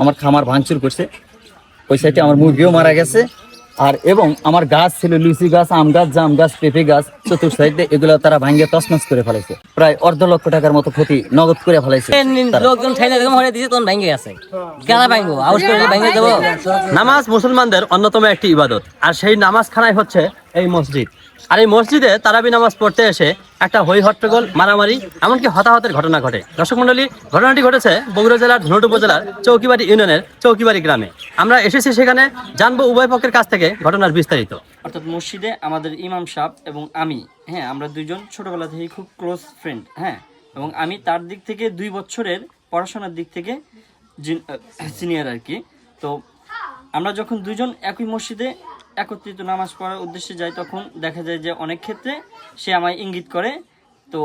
আমার খামার ভাঙচুর করছে। ওই সাইডে আমার মুরগিও মারা গেছে। আর এবং আমার গাছ ছিল লুচি গাছ আম গাছ জাম গাছ পেঁপে গাছ চতুর্থ সাইডে এগুলো তারা ভাঙিয়ে তছনছ করে ফেলেছে প্রায় অর্ধ লক্ষ টাকার মতো ক্ষতি নগদ করে ফেলেছে লোকজন ঠাইনা এরকম দিয়েছে তখন ভেঙে গেছে। কেন ভাঙবো? আউস করে ভেঙে দেবো? নামাজ মুসলমানদের অন্যতম একটি ইবাদত। আর সেই নামাজখানায় হচ্ছে এই মসজিদ। আর এই মসজিদে তারাবি নামাজ পড়তে এসে একটা হই হট্টগোল মারামারি, এমনকি হতাহতের ঘটনা ঘটে। দর্শক মন্ডলী ঘটনাটি ঘটেছে বগুড়া জেলার ধনুট উপজেলার চৌকিবাড়ি ইউনিয়নের চৌকিবাড়ি গ্রামে। আমরা এসেছি সেখানে, জানব উভয় পক্ষের কাছ থেকে ঘটনার বিস্তারিত। অর্থাৎ মসজিদে আমাদের ইমাম সাহেব এবং আমি হ্যাঁ আমরা দুইজন ছোটবেলা থেকেই খুব ক্লোজ ফ্রেন্ড হ্যাঁ এবং আমি তার দিক থেকে দুই বছরের পড়াশোনার দিক থেকে সিনিয়র আর কি। তো আমরা যখন দুইজন একই মসজিদে একত্রিত নামাজ পড়ার উদ্দেশ্যে যাই তখন দেখা যায় যে অনেক ক্ষেত্রে সে আমায় ইঙ্গিত করে তো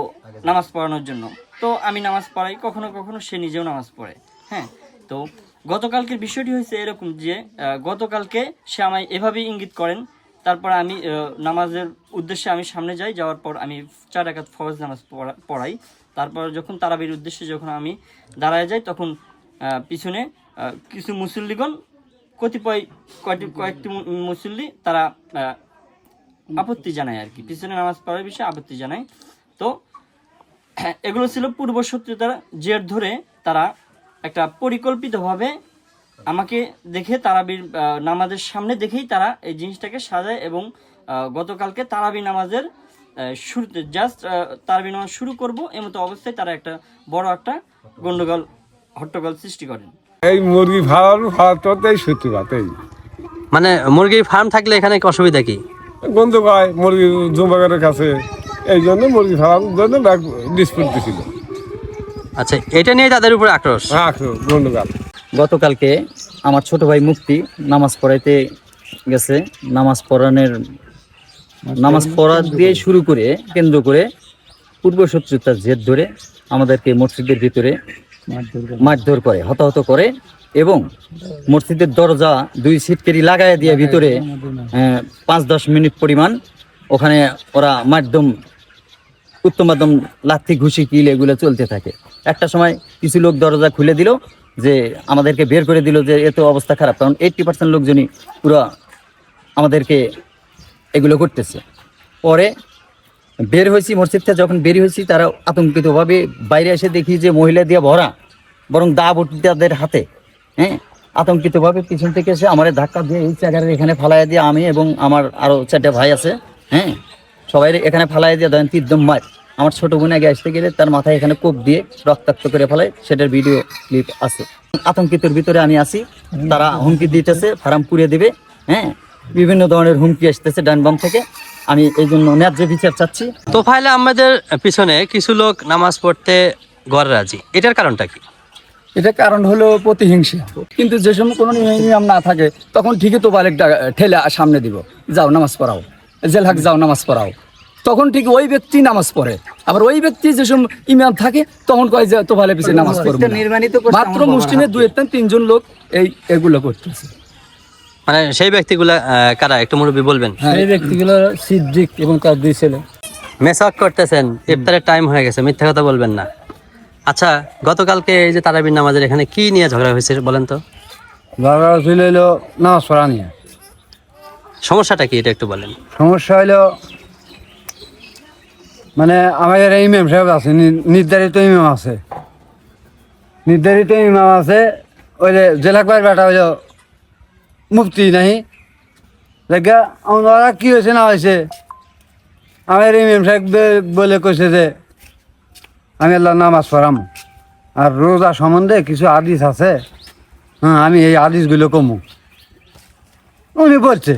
নামাজ পড়ানোর জন্য। তো আমি নামাজ পড়াই, কখনো কখনো সে নিজেও নামাজ পড়ে হ্যাঁ? তো গতকালকের বিষয়টি হয়েছে এরকম যে গতকালকে সে আমায় এভাবেই ইঙ্গিত করেন, তারপর আমি নামাজের উদ্দেশ্যে আমি সামনে যাই, যাওয়ার পর আমি চার একাত ফরজ নামাজ পড়া- পড়াই। তারপর যখন তারাবির উদ্দেশ্যে যখন আমি দাঁড়ায় যাই, তখন পিছনে কিছু মুসল্লিগণ কতিপয় কয়েকটি কয়েকটি মুসল্লি তারা আপত্তি জানায় আর কি। পিছনে নামাজ পড়ার বিষয়ে আপত্তি জানায়। তো, এগুলো ছিল পূর্ব শত্রুতার জের ধরে তারা একটা পরিকল্পিতভাবে আমাকে দেখে তারাবির নামাজের সামনে দেখেই তারা এই জিনিসটাকে সাজায় এবং গতকালকে তারাবি নামাজের শুরুতে জাস্ট তারাবি নামাজ শুরু করব এমতো অবস্থায় তারা একটা বড় একটা গন্ডগোল হট্টগোল সৃষ্টি করেন। এই মুরগি ফার্ম ফালাতেই সূত্রপাত এই মানে মুরগির ফার্ম থাকলে এখানে কি অসুবিধা কি? গন্ধ পায় মুরগি জুম্বাগারের কাছে। এই জন্য মুরগি ফালানোর জন্য ডিসপুট দিছিল। আচ্ছা এটা নিয়ে তাদের উপর আক্রোশ? রাখো গন্ডগাল গতকালকে আমার ছোট ভাই মুক্তি নামাজ পড়াইতে গেছে। নামাজ পড়ানোর নামাজ পড়া দিয়ে শুরু করে কেন্দ্র করে পূর্ব শত্রুতার জেদ ধরে আমাদেরকে মসজিদের ভিতরে মারধর করে। হতাহত করে এবং মসজিদের দরজা দুই সিটকেরি লাগাই দিয়ে ভিতরে পাঁচ দশ মিনিট পরিমাণ ওখানে ওরা মাধ্যম উত্তম মাধ্যম লাথি ঘুষি কিল এগুলো চলতে থাকে। একটা সময় কিছু লোক দরজা খুলে দিল যে আমাদেরকে বের করে দিল যে এত অবস্থা খারাপ। কারণ এইটটি পার্সেন্ট লোকজনই পুরো আমাদেরকে এগুলো করতেছে। পরে বের হয়েছি মসজিদ থেকে, যখন বের হয়েছি, তারা আতঙ্কিতভাবে বাইরে এসে দেখি যে মহিলা দিয়ে ভরা, বরং দা বটি তাদের হাতে। হ্যাঁ? আতঙ্কিতভাবে পিছন থেকে এসে আমার ধাক্কা দিয়ে এই জায়গার এখানে ফালাইয়া দিয়ে আমি এবং আমার আরও চারটে ভাই আছে হ্যাঁ? সবাই এখানে ফালাই দিয়ে দেন তিরদম মার। আমার ছোট বোন আগে আসতে গেলে তার মাথায় এখানে কোপ দিয়ে রক্তাক্ত করে ফেলায়, সেটার ভিডিও ক্লিপ আছে। আতঙ্কিতর ভিতরে আমি আসি তারা হুমকি দিতেছে, ফার্ম পুড়িয়ে দিবে হ্যাঁ? বিভিন্ন ধরনের হুমকি আসতেছে ডান বাম থেকে। আমি এই জন্য ন্যায্য বিচার চাচ্ছি। তো ফাইলে আমাদের পিছনে কিছু লোক নামাজ পড়তে গড় রাজি এটার কারণটা কি? এটা কারণ হলো প্রতিহিংসা। কিন্তু যে সময় কোনো নিয়ম নিয়ম না থাকে তখন ঠিকই তো বালেকটা ঠেলে সামনে দিব। যাও নামাজ পড়াও। জেলহাক যাও নামাজ পড়াও। তখন ঠিক ওই ব্যক্তি নামাজ পড়ে। আবার ওই ব্যক্তি যে সময় ইমাম থাকে তখন কয় যে তো ভালো পিছিয়ে নামাজ পড়বে নির্মাণিত মাত্র মুসলিমের দুই তিন তিনজন লোক এই এগুলো করতেছে। মানে সেই ব্যক্তিগুলা কারা? একটু মুরব্বী বলবেন। সেই ব্যক্তিগুলো সিদ্দিক এবং তার দুই ছেলে। মেসাক করতেছেন ইফতারের টাইম হয়ে গেছে মিথ্যা কথা বলবেন না। আচ্ছা গতকালকে এই যে তারাবির নামাজের এখানে কি নিয়ে ঝগড়া হয়েছে বলেন তো? বাবা ছিল হইল নামাজ পড়া নিয়ে। সমস্যাটা কি এটা একটু বলেন। সমস্যা হইল মানে আমাদের ইমাম সাহেব আছে নির্ধারিত ইমাম আছে। নির্ধারিত ইমাম আছে ওই যে জেলাকবার বেটা হইল মুফতি নাই দেখা ওরা কি হয়েছে না হয়েছে আমাদের ইমাম সাহেব বলে কইছে যে, আমি আল্লাহ নামাজ পড়াম আর রোজা সম্বন্ধে কিছু আদিস আছে। হ্যাঁ আমি এই আদিসগুলো কমু। উনি বলছে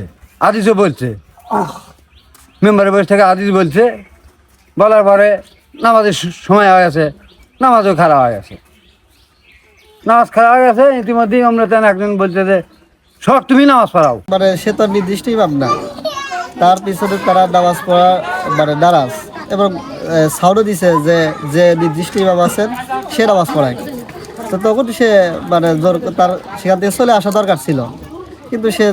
আদিসও বলছে। মেম্বারের বয়স থেকে আদিস বলছে। বলার পরে নামাজের সময় হয়ে গেছে। নামাজও খারাপ হয়ে গেছে। নামাজ খারাপ হয়ে গেছে, ইতিমধ্যেই আমরা তেন একজন বলছে যে সব তুমি নামাজ পড়াও। মানে সে তো নির্দিষ্ট ইমাম না। তার পিছনে তারা নামাজ পড়া মানে নারাজ। এবং সাউন্ডও দিছে যে যে নির্দিষ্ট ইমাম আছেন সে নামাজ পড়ায়। তো তখন সে মানে জোর তার সেখান থেকে চলে আসা দরকার ছিল। কিন্তু সে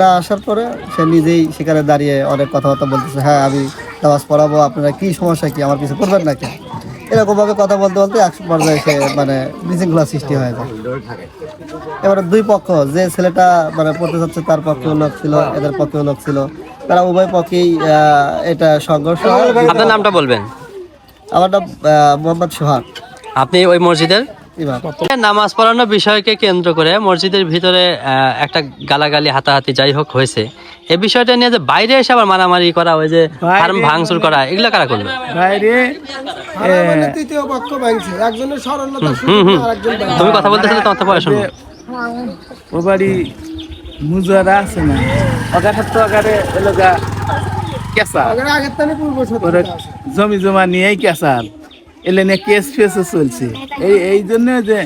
না আসার পরে সে নিজেই সেখানে দাঁড়িয়ে অনেক কথাবার্তা বলতেছে হ্যাঁ আমি নামাজ পড়াবো, আপনারা কি সমস্যা কি? আমার কিছু করবেন নাকি? এরকমভাবে কথা বলতে বলতে এক পর্যায়ে সে মানে বিশৃঙ্খলা সৃষ্টি হয়ে যায়। এবারে দুই পক্ষ যে ছেলেটা মানে পড়তে যাচ্ছে তার পক্ষেও লোক ছিল এদের পক্ষেও লোক ছিল। তারা উভয় পক্ষেই এটা সংঘর্ষ আপনার নামটা বলবেন? আমার নাম মোহাম্মদ সোহাগ। আপনি ওই মসজিদের? নামাজ পড়ানোর বিষয়কে কেন্দ্র করে মসজিদের ভিতরে একটা গালাগালি হাতাহাতি যাই হোক হয়েছে। এই বিষয়টা নিয়ে যে বাইরে এসে আবার মারামারি করা ওই যে ফার্ম ভাঙচুর করা এগুলো কারা করল? বাইরে তৃতীয় পক্ষ ভাঙছে একজনের সরলতা হুম হুম তুমি কথা বলতেছিলে তোমার তো বয়স ও বাড়ি মুজারা আছে না তো আগারে এলাকা জমি জমা নিয়েই কেসাল এলে নিয়ে কেস ফেসও চলছে। এই এই জন্য যে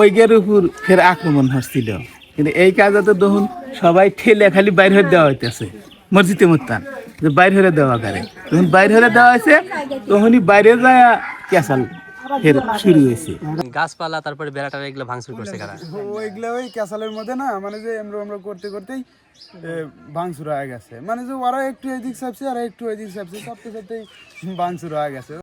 ওই গের উপর ফের আক্রমণ হচ্ছিল। কিন্তু এই কাজে তো দেখুন সবাই ঠেলে খালি বাইর হয়ে দেওয়া হইতেছে। মসজিদে মোত্তান যে বাইর হয়ে দেওয়া করে। তখন বাইর হয়ে দেওয়া হয়েছে তখনই বাইরে যায় কেসাল ফের শুরু হয়েছে। গাছপালা তারপরে বেড়াটা এগুলো ভাঙচুর করছে কারা? ওইগুলো ওই ক্যাসালের মধ্যে না মানে যে আমরা আমরা করতে করতেই ভাঙচুর হয়ে গেছে। মানে যে ওরা একটু এদিক চাপছে আর একটু এদিক চাপছে চাপতে চাপতেই ভাঙচুর হয়ে গেছে